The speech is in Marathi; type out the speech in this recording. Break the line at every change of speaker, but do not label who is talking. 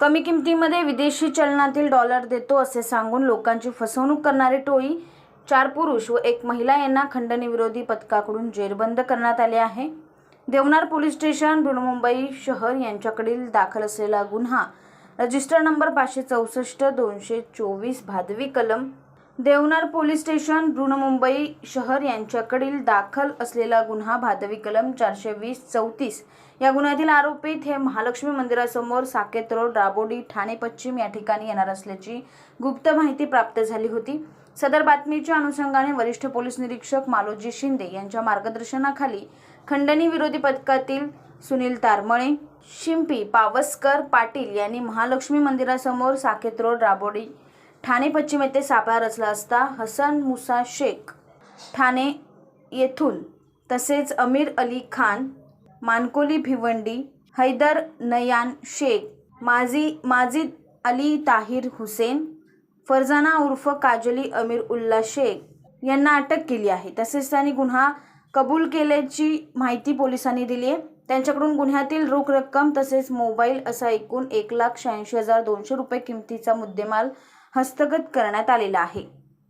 कमी किमतीमध्ये विदेशी चलनातील डॉलर देतो असे सांगून लोकांची फसवणूक करणारी टोळी चार पुरुष व एक महिला यांना खंडणीविरोधी पथकाकडून जेरबंद करण्यात आले आहे. देवनार पोलीस स्टेशन बृहमुंबई शहर यांच्याकडील दाखल असलेला गुन्हा रजिस्टर नंबर पाचशे चौसष्ट दोनशे चोवीस भादवी कलम देवनार पोलीस स्टेशन बृहन्मुंबई शहर यांच्याकडील दाखल असलेला गुन्हा भादवी कलम चारशे वीस चौतीस. या गुन्ह्यातील आरोपीत हे महालक्ष्मी मंदिरासमोर साकेत रोड राबोडी ठाणे पश्चिम या ठिकाणी येणार असल्याची गुप्त माहिती प्राप्त झाली होती. सदर बातमीच्या अनुषंगाने वरिष्ठ पोलीस निरीक्षक मालोजी शिंदे यांच्या मार्गदर्शनाखाली खंडणी विरोधी पथकातील सुनील तारमळे शिंपी पावसकर पाटील यांनी महालक्ष्मी मंदिरासमोर साकेत रोड राबोडी ठाणे पश्चिम येथे सापळा रचला असता हसन मुसा शेख ठाणे येथून तसेच अमीर अली खान मानकोली भिवंडी हैदर नयान शेख माजी माजिद अली ताहिर हुसेन फरजाना उर्फ काजली अमीर उल्ला शेख यांना अटक केली आहे. तसेच त्यांनी गुन्हा कबूल केल्याची माहिती पोलिसांनी दिली आहे. त्यांच्याकडून गुन्ह्यातील रोख रक्कम तसेच मोबाईल असा एकूण एक लाख शहाऐंशी हजार दोनशे रुपये किमतीचा मुद्देमाल हस्तगत करण्यात आलेला आहे.